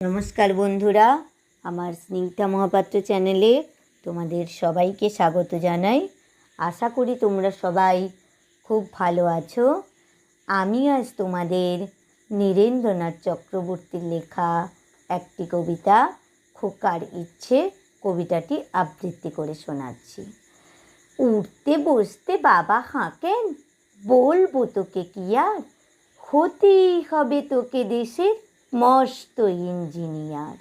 নমস্কার বন্ধুরা, আমার স্নিগ্ধা মহাপাত্র চ্যানেলে তোমাদের সবাইকে স্বাগত জানাই। আশা করি তোমরা সবাই খুব ভালো আছো। আমি আজ তোমাদের নীরেন্দ্রনাথ চক্রবর্তীর লেখা একটি কবিতা, খোকার ইচ্ছে, কবিতাটি আবৃত্তি করে শোনাচ্ছি। উঠতে বসতে বাবা হাঁকেন, বলব তোকে কি আর? হতেই হবে তোকে দেশের মস্ত ইঞ্জিনিয়ার।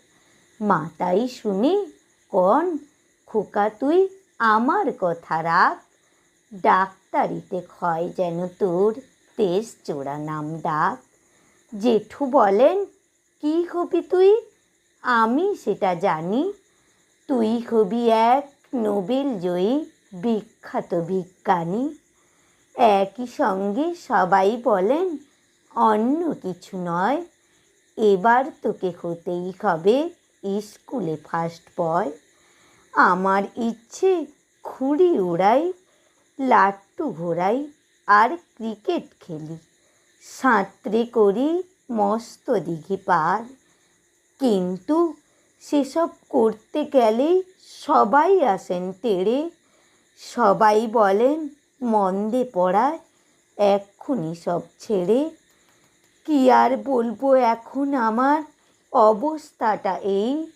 মাতাই শুনি, কন, খোকা তুই আমার কথা রাখ। ডাক্তারিতে ক্ষয় যেন তোর তেজ চোরা নাম ডাক। জেঠু বলেন, কি হবি তুই? আমি সেটা জানি। তুই হবি এক নোবেল জয়ী, বিখ্যাত বিজ্ঞানী। একই সঙ্গে সবাই বলেন, অন্য কিছু নয় এবার তোকে হতেই হবে স্কুলে ফার্স্ট বয় আমার ইচ্ছে খুঁড়ি উড়াই, লাট্টু ঘোরাই আর ক্রিকেট খেলি। সাঁতরে করি মস্ত দিঘি পার। কিন্তু সেসব করতে গেলে সবাই আসেন তেড়ে। সবাই বলেন, মন্দে পড়ায়, এক্ষুনি সব ছেড়ে কি আর বলব এখন আমার অবস্থাটা? এই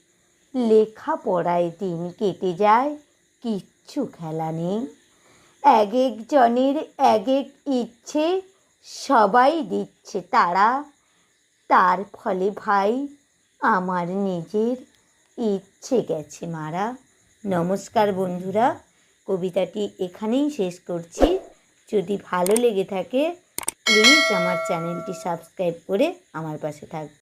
লেখাপড়ায় দিন কেটে যায়, কিচ্ছু খেলা নেই। এক একজনের এক এক ইচ্ছে, সবাই দিচ্ছে তারা। তার ফলে ভাই, আমার নিজের ইচ্ছে গেছে মারা। নমস্কার বন্ধুরা, কবিতাটি এখানেই শেষ করছি। যদি ভালো লেগে থাকে প্লিজ আমার চ্যানেলটি সাবস্ক্রাইব করে আমার পাশে থাকবে